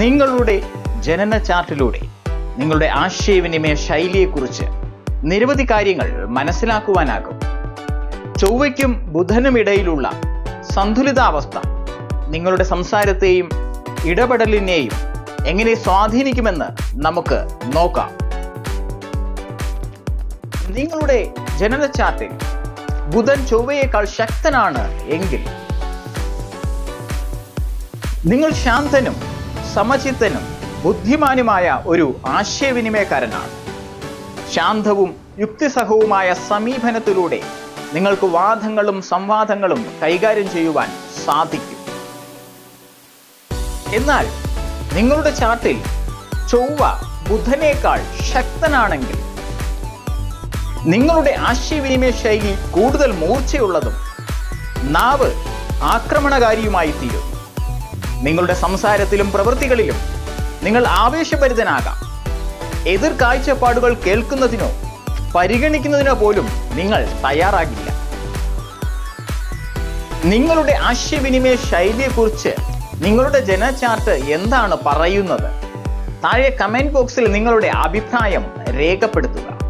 നിങ്ങളുടെ ജനന ചാർട്ടിലൂടെ നിങ്ങളുടെ ആശയവിനിമയ ശൈലിയെക്കുറിച്ച് നിരവധി കാര്യങ്ങൾ മനസ്സിലാക്കുവാനാകും. ചൊവ്വയ്ക്കും ബുധനും ഇടയിലുള്ള സന്തുലിതാവസ്ഥ നിങ്ങളുടെ സംസാരത്തെയും ഇടപെടലിനെയും എങ്ങനെ സ്വാധീനിക്കുമെന്ന് നമുക്ക് നോക്കാം. നിങ്ങളുടെ ജനന ചാർട്ടിൽ ബുധൻ ചൊവ്വയേക്കാൾ ശക്തനാണ് എങ്കിൽ നിങ്ങൾ ശാന്തനും സമചിത്തനും ബുദ്ധിമാനുമായ ഒരു ആശയവിനിമയക്കാരനാണ്. ശാന്തവും യുക്തിസഹവുമായ സമീപനത്തിലൂടെ നിങ്ങൾക്ക് വാദങ്ങളും സംവാദങ്ങളും കൈകാര്യം ചെയ്യുവാൻ സാധിക്കും. എന്നാൽ നിങ്ങളുടെ ചാർട്ടിൽ ചൊവ്വ ബുധനേക്കാൾ ശക്തനാണെങ്കിൽ നിങ്ങളുടെ ആശയവിനിമയ ശൈലി കൂടുതൽ മൂർച്ചയുള്ളതും നാവ് ആക്രമണകാരിയുമായി തീരും നിങ്ങളുടെ സംസാരത്തിലും പ്രവൃത്തികളിലും നിങ്ങൾ ആവേശഭരിതനാകാം. എതിർ കാഴ്ചപ്പാടുകൾ കേൾക്കുന്നതിനോ പരിഗണിക്കുന്നതിനോ പോലും നിങ്ങൾ തയ്യാറാകില്ല. നിങ്ങളുടെ ആശയവിനിമയ ശൈലിയെക്കുറിച്ച് നിങ്ങളുടെ ജനചാർട്ട് എന്താണ് പറയുന്നത്? താഴെ കമന്റ് ബോക്സിൽ നിങ്ങളുടെ അഭിപ്രായം രേഖപ്പെടുത്തുക.